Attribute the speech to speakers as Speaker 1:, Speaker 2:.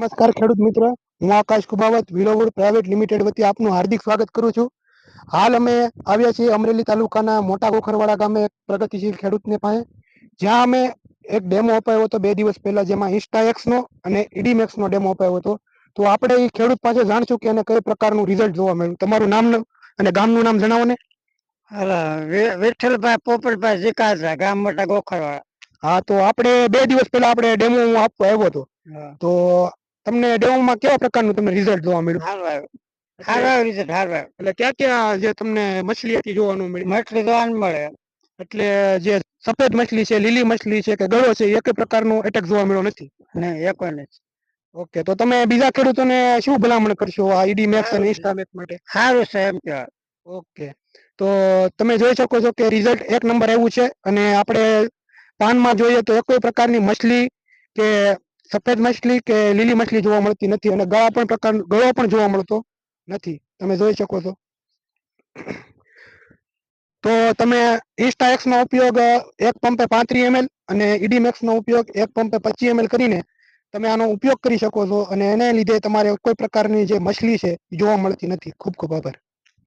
Speaker 1: નમસ્કાર ખેડૂત મિત્ર. હું આકાશ કુબાવત વિલોવુડ પ્રાઇવેટ લિમિટેડ વતી આપનું હાર્દિક સ્વાગત કરું છું. હાલ અમે આવ્યા છીએ અમરેલી તાલુકાના મોટા ગોખરવાડા ગામે એક પ્રગતિશીલ ખેડૂતને પાસે. જ્યાં અમે એક ડેમો અપાયો હતો બે દિવસ પહેલા જેમાં ઇન્સ્ટાએક્સ નો અને ઇડીમેક્સ નો ડેમો અપાયો હતો. તો આપણે એ ખેડૂત પાસે જાણશું કે એને કઈ પ્રકારનું રિઝલ્ટ જોવા મળ્યું. તમારું નામ અને ગામનું નામ જણાવો ને.
Speaker 2: વિઠ્ઠલભાઈ પોપટભાઈ જીકાદરા ગામ મોટા ગોખરવાળા
Speaker 1: હા તો આપણે બે દિવસ પહેલા આપણે ડેમો હું આપવા આવ્યો હતો. તો તમને ડેમોમાં કેવા પ્રકારનું તમને રિઝલ્ટ જોવા મળ્યું?
Speaker 2: હારું આવ્યું હારું આવ્યું રિઝલ્ટ હારું આવ્યું
Speaker 1: એટલે ક્યાં ક્યાં જે તમને મછલી હતી જોવાનું મળ્યું?
Speaker 2: મછલી જોવાનું મળે.
Speaker 1: એટલે જે સફેદ મછલી છે લીલી મછલી છે કે ગળો છે એક પ્રકારનો એટેક જોવા મળ્યો નથી?
Speaker 2: નહીં એક નથી.
Speaker 1: ઓકે તો તમે બીજા ખેડૂતોને શું ભલામણ કરશો આ ઈડી મેક્સ અને ઇન્સ્ટા મેક્સ માટે?
Speaker 2: સારું છે એમ કહેવાય.
Speaker 1: ઓકે તો તમે જોઈ શકો છો કે રિઝલ્ટ એક નંબર આવ્યું છે અને આપણે પાનમાં જોઈએ તો કોઈ પ્રકારની મછલી કે સફેદ મછલી કે લીલી માછલી જોવા મળતી નથી અને ગળા પણ પ્રકાર, ગળો પણ જોવા મળતો નથી. તમે જોઈ શકો છો. તો તમે ઇન્સ્ટાએક્સ નો ઉપયોગ એક પંપે પાંત્રીસ એમએલ અને ઇડીમેક્સ નો ઉપયોગ એક પંપે પચીસ એમએલ કરીને તમે આનો ઉપયોગ કરી શકો છો અને એને લીધે તમારે કોઈ પ્રકારની જે મછલી છે જોવા મળતી નથી. ખૂબ ખૂબ આભાર.